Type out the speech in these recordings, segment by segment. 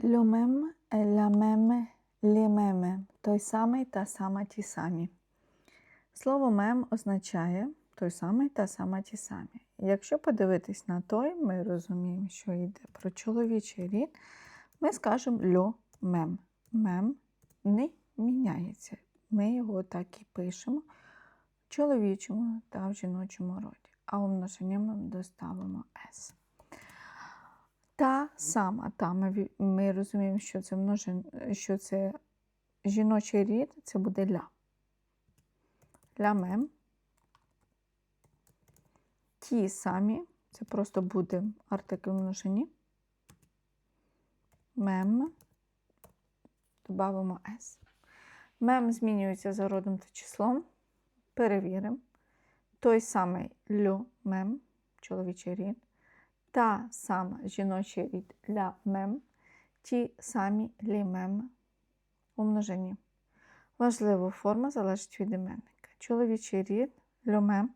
Même, la même. Той самий, та сама, ті самі. Слово мем означає той самий та сама ті самі. Якщо подивитись на той, ми розуміємо, що йде про чоловічий рід, ми скажемо льо мем. Мем не міняється. Ми його так і пишемо в чоловічому та в жіночому роді. А у множині доставимо с. Та сама, та ми, ми розуміємо, що це множин, що це жіночий рід, це буде ля. Ля мем. Ті самі, це просто буде артикль в множині. Мем. Добавимо с. Мем змінюється за родом та числом. Перевіримо. Той самий лю мем, чоловічий рід. Та сама жіночий рід ля мем. Ті самі лі мем у множині. Важливо, форма залежить від іменника. Чоловічий рід лю мем.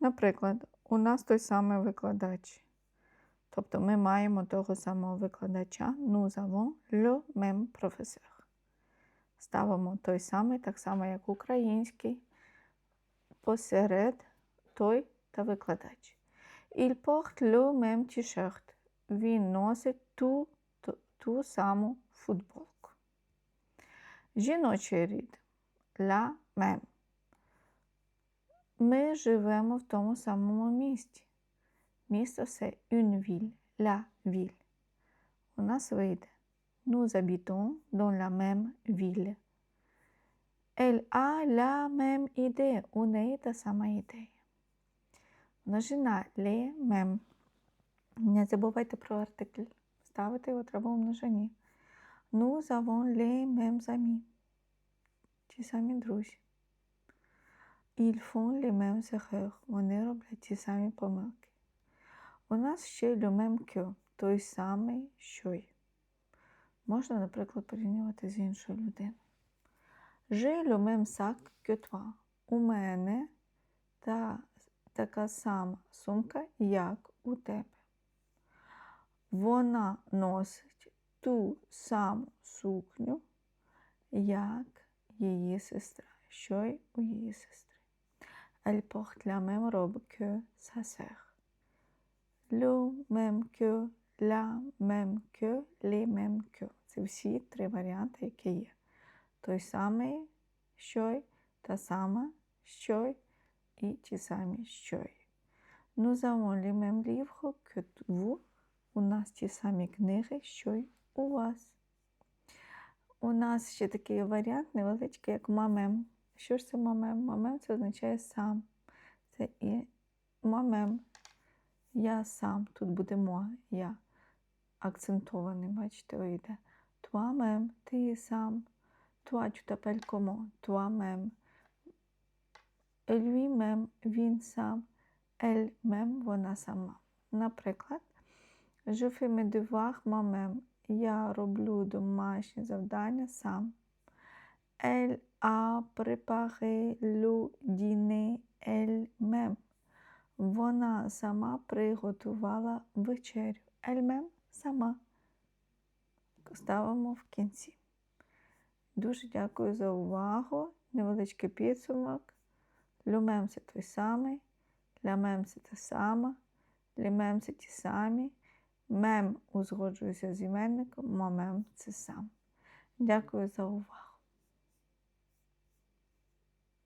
Наприклад, у нас той самий викладач. Тобто ми маємо того самого викладача. Nous avons le même professeur. Ставимо той самий, так само, як український, посеред той та викладач. Il porte le même t-shirt. Він носить ту, ту, саму футболку. Жіночий рід la même. Ми живемо в тому самому місті. Місто це une ville, ville. У нас вийде Nous habitons dans la même ville. Elle a la même idée. У неї та сама ідея. Множина les mêmes. Не забувайте про артикль. Ставити його треба у множині. Nous avons les mêmes amis. Ті самі друзі. Ils font les mêmes. Вони роблять ті самі помилки. У нас ще même que. Той самий, що й. Можна, наприклад, порівнювати з іншою людиною. Même sac que toi. У мене та, така сама сумка, як у тебе. Вона носить ту саму сукню, як її сестра, що й у її сестри. Elle porte la même robe que sa sœur. Le même que, la même que, les mêmes que. Це всі три варіанти, які є. Той самий, що й, та сама, що й, ті самі, що й. Nous avons les mêmes livres. У нас ті самі книги, що й у вас. У нас ще такий варіант невеличкий, як мамем. Що ж це мамем? Мамем це означає сам. Це і мамем. Я сам. Тут буде мо, я. Акцентований, бачите, вийде. Toi-même, ти сам. Toi, tu t'appelles comment? Toi-même. Lui-même, він сам. Elle-même, вона сама. Наприклад, je fais mes devoirs. Я роблю домашні завдання сам. Elle a préparé le dîner elle-même. Вона сама приготувала вечерю. Elle-même сама. Ставимо в кінці. Дуже дякую за увагу. Невеличкий підсумок. Люмем це той самий. лямемся це те лімемся ті самі. Мем узгоджується з іменником, мамем це сам. Дякую за увагу.